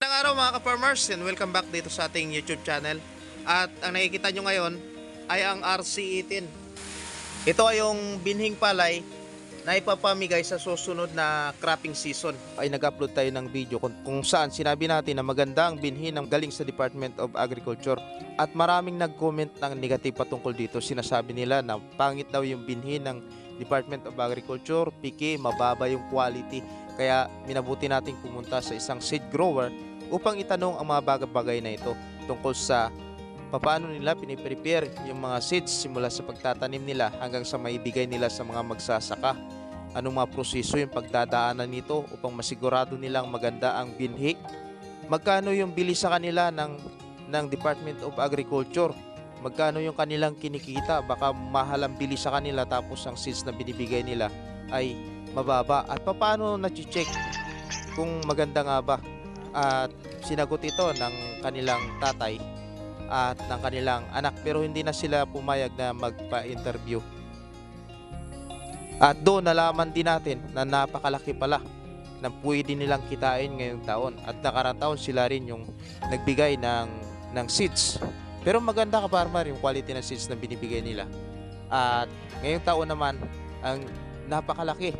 Magandang araw mga ka-farmers and welcome back dito sa ating YouTube channel. At ang nakikita nyo ngayon ay ang RC18. Ito ay yung binhing palay na ipapamigay sa susunod na cropping season. Ay nag-upload tayo ng video kung, kung saan sinabi natin na maganda ang binhi ng galing sa Department of Agriculture. At maraming nag-comment ng negative patungkol dito. Sinasabi nila na pangit daw yung binhi ng Department of Agriculture, piki, mababa yung quality. Kaya minabuti nating pumunta sa isang seed grower upang itanong ang mga bagay-bagay na ito tungkol sa paano nila piniprepare yung mga seeds simula sa pagtatanim nila hanggang sa maibigay nila sa mga magsasaka. Anong mga proseso yung pagdadaanan nito upang masigurado nilang maganda ang binhi. Magkano yung bili sa kanila ng, ng Department of Agriculture. Magkano yung kanilang kinikita. Baka mahal ang bili sa kanila tapos ang seeds na binibigay nila ay mababa. At paano na-check kung maganda nga ba. At sinagot ito ng kanilang tatay at ng kanilang anak pero hindi na sila pumayag na magpa-interview. At doon nalaman din natin na napakalaki pala ng pwede nilang kitain ngayong taon at nakarang taon sila rin yung nagbigay ng ng seeds. Pero maganda ka farmer yung quality ng seeds na binibigay nila. At ngayong taon naman ang napakalaki